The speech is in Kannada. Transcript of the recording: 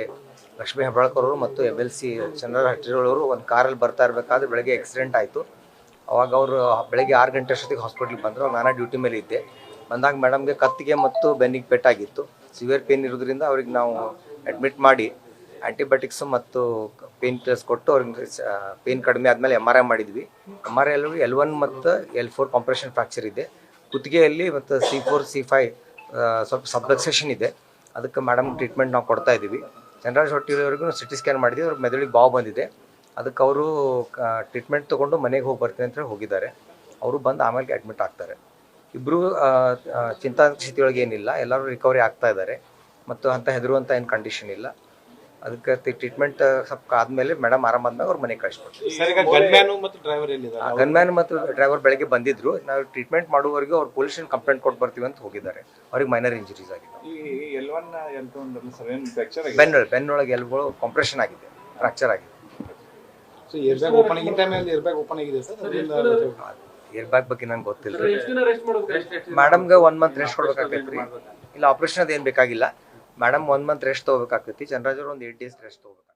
ಎ ಲಕ್ಷ್ಮೀ ಹೆಬ್ಬಾಳ್ಕರ್ ಅವರು ಮತ್ತು ಎಂ ಎಲ್ ಸಿ ಚಂದ್ರ ಹಟ್ಟಿರೋಳವರು ಒಂದು ಕಾರಲ್ಲಿ ಬರ್ತಾ ಇರಬೇಕಾದ್ರೆ ಬೆಳಗ್ಗೆ ಆಕ್ಸಿಡೆಂಟ್ ಆಯಿತು. ಅವಾಗ ಅವರು ಬೆಳಗ್ಗೆ ಆರು ಗಂಟೆ ಅಷ್ಟೊತ್ತಿಗೆ ಹಾಸ್ಪಿಟ್ಲಿಗೆ ಬಂದರು. ನಾನು ಡ್ಯೂಟಿ ಮೇಲೆ ಇದ್ದೆ. ಬಂದಾಗ ಮೇಡಮ್ಗೆ ಕತ್ತಿಗೆ ಮತ್ತು ಬೆನ್ನಿಗೆ ಪೆಟ್ಟಾಗಿತ್ತು. ಸಿವಿಯರ್ ಪೇನ್ ಇರೋದ್ರಿಂದ ಅವ್ರಿಗೆ ನಾವು ಅಡ್ಮಿಟ್ ಮಾಡಿ ಆ್ಯಂಟಿಬಯೋಟಿಕ್ಸು ಮತ್ತು ಪೇನ್ ಕಿಲ್ಲರ್ಸ್ ಕೊಟ್ಟು ಅವ್ರಿಗೆ ಪೇನ್ ಕಡಿಮೆ ಆದಮೇಲೆ ಎಂ ಆರ್ ಐ ಮಾಡಿದ್ವಿ. M R I L one ಮತ್ತು ಎಲ್ ಫೋರ್ ಕಾಂಪ್ರೆಷನ್ ಫ್ರಾಕ್ಚರ್ ಇದೆ. ಕುತ್ತಿಗೆಯಲ್ಲಿ ಮತ್ತು ಸಿ ಫೋರ್ ಸಿ ಫೈ ಸ್ವಲ್ಪ ಸಬ್ಲಕ್ಸೇಷನ್ ಇದೆ. ಅದಕ್ಕೆ ಮೇಡಮ್ ಟ್ರೀಟ್ಮೆಂಟ್ ನಾವು ಕೊಡ್ತಾ ಇದ್ದೀವಿ ಚಂದ್ರರಾಜ್ ಹೊಟ್ಟಿಯವರೆಗೂ ಸಿ ಟಿ ಸ್ಕ್ಯಾನ್ ಮಾಡಿದ್ವಿ, ಅವ್ರಿಗೆ ಮೆದುಳಿಗೆ ಬಾವು ಬಂದಿದೆ. ಅದಕ್ಕೆ ಅವರು ಟ್ರೀಟ್ಮೆಂಟ್ ತೊಗೊಂಡು ಮನೆಗೆ ಹೋಗಿ ಬರ್ತೀನಿ ಅಂತ ಹೋಗಿದ್ದಾರೆ. ಅವರು ಬಂದು ಆಮೇಲೆ ಅಡ್ಮಿಟ್ ಆಗ್ತಾರೆ. ಇಬ್ಬರು ಚಿಂತಾ ಸ್ಥಿತಿಯೊಳಗೆ ಏನಿಲ್ಲ, ಎಲ್ಲರೂ ರಿಕವರಿ ಆಗ್ತಾ ಇದ್ದಾರೆ. ಮತ್ತು ಅಂತ ಹೆದರುವಂಥ ಏನು ಕಂಡೀಷನ್ ಇಲ್ಲ. ಅದಕ್ಕೆ ಟ್ರೀಟ್ಮೆಂಟ್ ಸ್ವಲ್ಪ ಆದ್ಮೇಲೆ ಮೇಡಮ್ ಬಂದಾಗ ಅವ್ರ ಮನೆಗೆ ಕಳಿಸ್ಕೊಡ್ತೀವಿ ಸರ್ ಈಗ ಗನ್ಮ್ಯಾನು ಮತ್ತು ಡ್ರೈವರ್ ಎಲ್ಲಿದ್ದಾರೆ ಗನ್ಮ್ಯಾನ್ ಮತ್ತು ಡ್ರೈವರ್ ಬೆಳಗ್ಗೆ ಬಂದಿದ್ರು. ನಾವು ಟ್ರೀಟ್ಮೆಂಟ್ ಮಾಡುವವರೆಗೂ ಅವ್ರು ಪೊಲೀಸ್ ಕಂಪ್ಲೇಂಟ್ ಕೊಟ್ಟು ಬರ್ತೀವಿ ಅಂತ ಹೋಗಿದ್ದಾರೆ. ಅವ್ರಿಗೆ ಮೈನರ್ ಇಂಜುರೀಸ್ ಆಗಿದೆ. ಬೆನ್ನೊಳಗೆ ಬೆನ್ನೊಳಗೆ ಎಲ್ಗಳು ಕಾಂಪ್ರೆಷನ್ ಆಗಿದೆ? ಫ್ರಾಕ್ಚರ್ ಆಗಿದೆ ಏರ್ ಬ್ಯಾಗ್ ಬಗ್ಗೆ ನಂಗೆ ಗೊತ್ತಿಲ್ಲ. ಮೇಡಮ್ಗೆ ಒನ್ ಮಂತ್ ರೆಸ್ಟ್ ಕೊಡ್ಬೇಕಾಗ್ತೈತ್ರಿ. ಇಲ್ಲ ಆಪರೇಷನ್ ಅದೇನು ಬೇಕಾಗಿಲ್ಲ. ಮೇಡಮ್ ಒನ್ ಮಂತ್ ರೆಸ್ಟ್ ತೊಗೋಬೇಕಾಗ್ತೈತಿ. ಚಂದ್ರಾಜ್ ಅವ್ರು ಒಂದು ಏಟ್ ಡೇಸ್ ರೆಸ್ಟ್ ತೊಗೋಬೇಕು